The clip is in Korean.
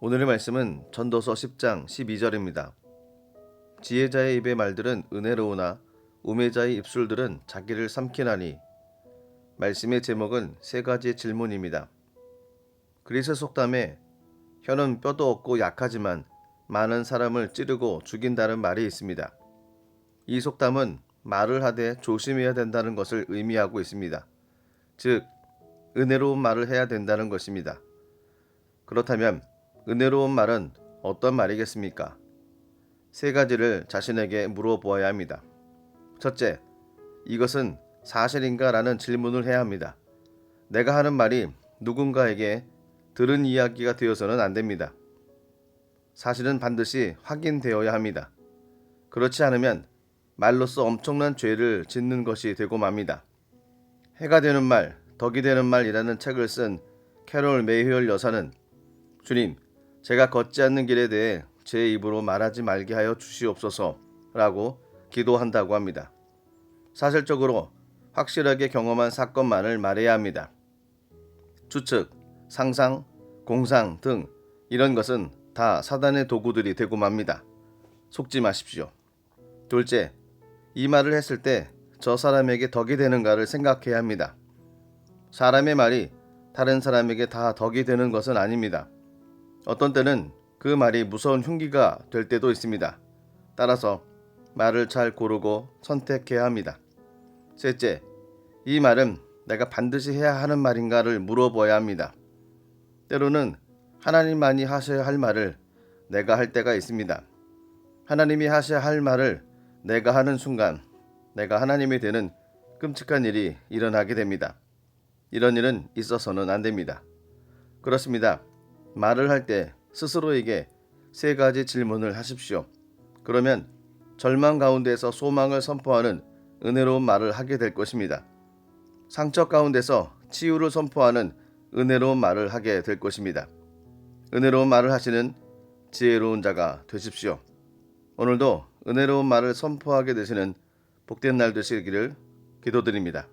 오늘의 말씀은 전도서 10장 12절입니다. 지혜자의 입의 말들은 은혜로우나 우매자의 입술들은 자기를 삼키나니 말씀의 제목은 세 가지 질문입니다. 그리스 속담에 혀는 뼈도 없고 약하지만 많은 사람을 찌르고 죽인다는 말이 있습니다. 이 속담은 말을 하되 조심해야 된다는 것을 의미하고 있습니다. 즉, 은혜로운 말을 해야 된다는 것입니다. 그렇다면 은혜로운 말은 어떤 말이겠습니까? 세 가지를 자신에게 물어보아야 합니다. 첫째, 이것은 사실인가? 라는 질문을 해야 합니다. 내가 하는 말이 누군가에게 들은 이야기가 되어서는 안 됩니다. 사실은 반드시 확인되어야 합니다. 그렇지 않으면 말로써 엄청난 죄를 짓는 것이 되고 맙니다. 해가 되는 말, 덕이 되는 말이라는 책을 쓴 캐롤 메이힐 여사는 주님, 제가 걷지 않는 길에 대해 제 입으로 말하지 말게 하여 주시옵소서라고 기도한다고 합니다. 사실적으로 확실하게 경험한 사건만을 말해야 합니다. 추측, 상상, 공상 등 이런 것은 다 사단의 도구들이 되고 맙니다. 속지 마십시오. 둘째, 이 말을 했을 때 저 사람에게 덕이 되는가를 생각해야 합니다. 사람의 말이 다른 사람에게 다 덕이 되는 것은 아닙니다. 어떤 때는 그 말이 무서운 흉기가 될 때도 있습니다. 따라서 말을 잘 고르고 선택해야 합니다. 셋째, 이 말은 내가 반드시 해야 하는 말인가를 물어봐야 합니다. 때로는 하나님만이 하셔야 할 말을 내가 할 때가 있습니다. 하나님이 하셔야 할 말을 내가 하는 순간 내가 하나님이 되는 끔찍한 일이 일어나게 됩니다. 이런 일은 있어서는 안 됩니다. 그렇습니다. 말을 할 때 스스로에게 세 가지 질문을 하십시오. 그러면 절망 가운데서 소망을 선포하는 은혜로운 말을 하게 될 것입니다. 상처 가운데서 치유를 선포하는 은혜로운 말을 하게 될 것입니다. 은혜로운 말을 하시는 지혜로운 자가 되십시오. 오늘도 은혜로운 말을 선포하게 되시는 복된 날 되시기를 기도드립니다.